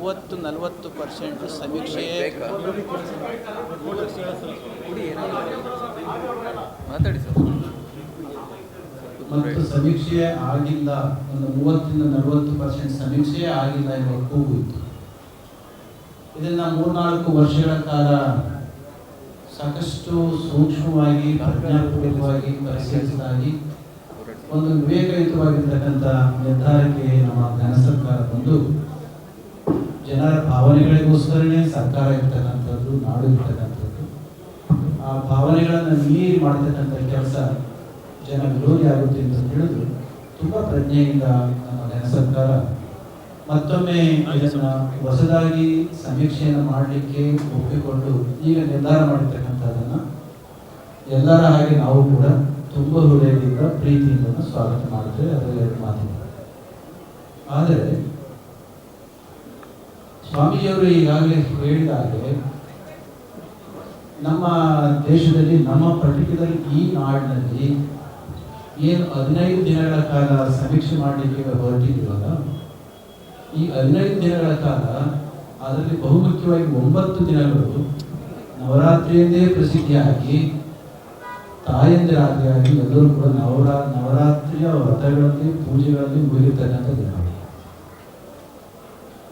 ಮೂವತ್ತು ನಲವತ್ತು ಪರ್ಸೆಂಟ್ ಸಮೀಕ್ಷೆ ಮಾತಾಡಿ ಸರ್. ಮತ್ತು ಸಮೀಕ್ಷೆ ಆಗಿಲ್ಲ ಒಂದು ಮೂವತ್ತರಿಂದ ನಲವತ್ತು ಪರ್ಸೆಂಟ್ ಸಮೀಕ್ಷೆಯೇ ಆಗಿಲ್ಲ ಎಂಬ ಕೂಗು ಇತ್ತು. ಇದನ್ನು ಮೂರ್ನಾಲ್ಕು ವರ್ಷಗಳ ಕಾಲ ಸಾಕಷ್ಟು ಸೂಕ್ಷ್ಮವಾಗಿ ಪ್ರಜ್ಞಾಪೂರ್ವಕವಾಗಿ ಪರಿಶೀಲಿಸಲಾಗಿ ಒಂದು ವಿವೇಕಯುತವಾಗಿರ್ತಕ್ಕಂಥ ನಿರ್ಧಾರಕ್ಕೆ ನಮ್ಮ ಘನ ಸರ್ಕಾರ ಬಂದು ಜನರ ಭಾವನೆಗಳಿಗೋಸ್ಕರನೇ ಸರ್ಕಾರ ಇರ್ತಕ್ಕಂಥದ್ದು, ನಾಡು ಇರ್ತಕ್ಕಂಥದ್ದು. ಆ ಭಾವನೆಗಳನ್ನು ಮೀರಿ ಮಾಡತಕ್ಕಂಥ ಕೆಲಸ ಜನ ವಿರೋಧಿ ಆಗುತ್ತೆ ಅಂತ ತಿಳಿದು ತುಂಬ ಪ್ರಜ್ಞೆಯಿಂದ ನಮ್ಮ ಜನ ಸರ್ಕಾರ ಮತ್ತೊಮ್ಮೆ ಇದನ್ನ ಹೊಸದಾಗಿ ಸಮೀಕ್ಷೆಯನ್ನು ಮಾಡಲಿಕ್ಕೆ ಒಪ್ಪಿಕೊಂಡು ಈಗ ನಿರ್ಧಾರ ಮಾಡಿರ್ತಕ್ಕಂಥದ್ದನ್ನು ಎಲ್ಲರ ಹಾಗೆ ನಾವು ಕೂಡ ತುಂಬ ಹೃದಯದಿಂದ, ಪ್ರೀತಿಯಿಂದ ಸ್ವಾಗತ ಮಾಡ್ತೇವೆ ಅದರ ಎರಡು ಆದರೆ ಸ್ವಾಮೀಜಿಯವರು ಈಗಾಗಲೇ ಹೇಳಿದಾಗೆ, ನಮ್ಮ ದೇಶದಲ್ಲಿ, ನಮ್ಮ ಪರ್ಟಿಕ್ಯುಲರ್ ಈ ನಾಡಿನಲ್ಲಿ ಏನು ಹದಿನೈದು ದಿನಗಳ ಕಾಲ ಸಮೀಕ್ಷೆ ಮಾಡಲಿಕ್ಕೆ ಹೊರಟಿದ್ದೀವಲ್ಲ, ಈ ಹದಿನೈದು ದಿನಗಳ ಕಾಲ ಅದರಲ್ಲಿ ಬಹುಮುಖ್ಯವಾಗಿ ಒಂಬತ್ತು ದಿನಗಳು ನವರಾತ್ರಿಯಿಂದೇ ಪ್ರಸಿದ್ಧಿಯಾಗಿ ತಾಯಂದಿರಾದಿಯಾಗಿ ಎಲ್ಲರೂ ಕೂಡ ನವರಾ, ನವರಾತ್ರಿಯ ವ್ರತಗಳಲ್ಲಿ, ಪೂಜೆಗಳಲ್ಲಿ ಮುಗಿರ್ತಕ್ಕಂಥ ದಿನಗಳು.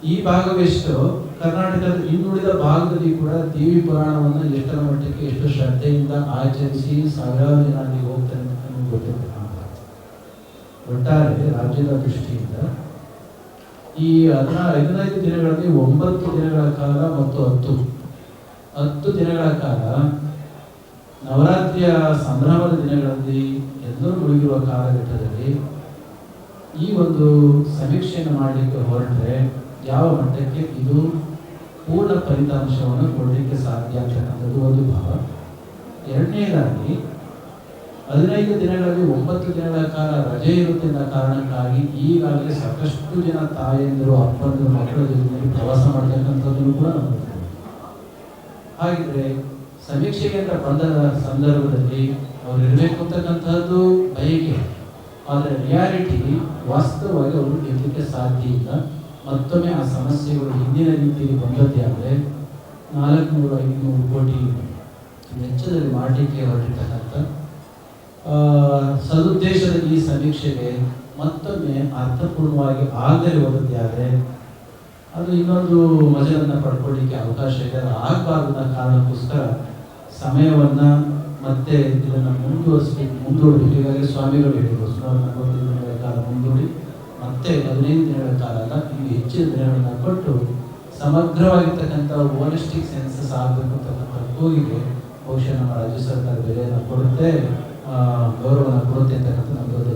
ಈ ಭಾಗವೆಷ್ಟು ಕರ್ನಾಟಕದ ಇನ್ನುಳಿದ ಭಾಗದಲ್ಲಿ ಕೂಡ ದೇವಿ ಪುರಾಣವನ್ನು ಎಷ್ಟರ ಮಟ್ಟಕ್ಕೆ ಎಷ್ಟು ಶ್ರದ್ಧೆಯಿಂದ ಆಚರಿಸಿ ಸಾವಿರಾರು ಜನ ಅಲ್ಲಿ ಹೋಗ್ತಾರೆ ನಮ್ಗೆ ಒಟ್ಟಾರೆ ರಾಜ್ಯದ ದೃಷ್ಟಿಯಿಂದ ಈ ಹದಿನ, ಹದಿನೈದು ದಿನಗಳಲ್ಲಿ ಒಂಬತ್ತು ದಿನಗಳ ಕಾಲ ಮತ್ತು ಹತ್ತು. ಹತ್ತು ದಿನಗಳ ಕಾಲ ನವರಾತ್ರಿಯ ಸಂಭ್ರಮದ ದಿನಗಳಲ್ಲಿ ಎಲ್ಲರೂ ಮುಳುಗಿರುವ ಕಾಲಘಟ್ಟದಲ್ಲಿ ಈ ಒಂದು ಸಮೀಕ್ಷೆಯನ್ನು ಮಾಡಲಿಕ್ಕೆ ಹೊರಟ್ರೆ ಯಾವ ಮಟ್ಟಕ್ಕೆ ಇದು ಪೂರ್ಣ ಫಲಿತಾಂಶವನ್ನು ಕೊಡಲಿಕ್ಕೆ ಸಾಧ್ಯ ಅಂತಕ್ಕಂಥದ್ದು ಒಂದು ಭಾವ. ಎರಡನೇದಾಗಿ, ಹದಿನೈದು ದಿನಗಳಲ್ಲಿ ಒಂಬತ್ತು ದಿನಗಳ ಕಾಲ ರಜೆ ಇರುತ್ತೆ ಅನ್ನೋ ಕಾರಣಕ್ಕಾಗಿ ಈಗಾಗಲೇ ಸಾಕಷ್ಟು ಜನ ತಾಯಂದಿರು, ಅಪ್ಪಂದಿರು, ಮಕ್ಕಳ ಜೊತೆಯಲ್ಲಿ ಪ್ರವಾಸ ಮಾಡ್ತಕ್ಕಂಥದ್ದನ್ನು ಕೂಡ ನಾವು ಹಾಗಿದ್ರೆ ಸಮೀಕ್ಷೆಗೆ ಅಂತ ಬಂದ ಸಂದರ್ಭದಲ್ಲಿ ಅವ್ರು ಇರಬೇಕು ಅಂತಕ್ಕಂಥದ್ದು ಬಯಕೆ. ಆದರೆ ರಿಯಾಲಿಟಿ ವಾಸ್ತವವಾಗಿ ಅವರು ಇರಲಿಕ್ಕೆ ಸಾಧ್ಯ ಇಲ್ಲ. ಮತ್ತೊಮ್ಮೆ ಆ ಸಮಸ್ಯೆಗಳು ಹಿಂದಿನ ರೀತಿಯಲ್ಲಿ ಬಂದದ್ದೇ ಆದರೆ ನಾಲ್ಕುನೂರು ಐದುನೂರು ಕೋಟಿ ವೆಚ್ಚದಲ್ಲಿ ಮಾಡಲಿಕ್ಕೆ ಹೊರಟಿರ್ತಕ್ಕಂಥ ಸದುದ್ದೇಶದ ಈ ಸಮೀಕ್ಷೆಗೆ ಮತ್ತೊಮ್ಮೆ ಅರ್ಥಪೂರ್ಣವಾಗಿ ಆಗದೆ ಹೋದದ್ದೇ ಆದರೆ ಅದು ಇನ್ನೊಂದು ಮಜಲನ್ನು ಪಡ್ಕೊಳ್ಳಿಕ್ಕೆ ಅವಕಾಶ ಇದೆ. ಅದು ಆಗಬಾರ್ದು ಕಾರಣಕ್ಕೋಸ್ಕರ ಸಮಯವನ್ನು ಮತ್ತೆ ಇದನ್ನು ಮುಂದುವರಿಸಿ ಮುಂದೂಡಿ ಹೀಗಾಗಿ ಸ್ವಾಮಿಗಳು ಹೇಳಿದರು. ಸುಮಾರು ನಲವತ್ತೈದು ದಿನಗಳ ಕಾಲ ಮುಂದೂಡಿ, ಮತ್ತೆ ಹದಿನೈದು ದಿನಗಳ ಕಾಲ ಅಲ್ಲ ದಿನಗಳನ್ನು ಕೊಟ್ಟು ಸಮಗ್ರವಾಗಿರ್ತಕ್ಕಂಥ ಹೋಲಿಸ್ಟಿಕ್ ಸೆನ್ಸಸ್ ಆಗಬೇಕು ಅಂತಕ್ಕಂಥ ಕೂಗಿಗೆ ಬಹುಶಃ ನಮ್ಮ ರಾಜ್ಯ ಸರ್ಕಾರ ಬೆಲೆಯನ್ನು ಕೊಡುತ್ತೆ ಆ, ಗೌರವವನ್ನು ಕೊಡುತ್ತೆ ಅಂತಕ್ಕಂಥದ್ದು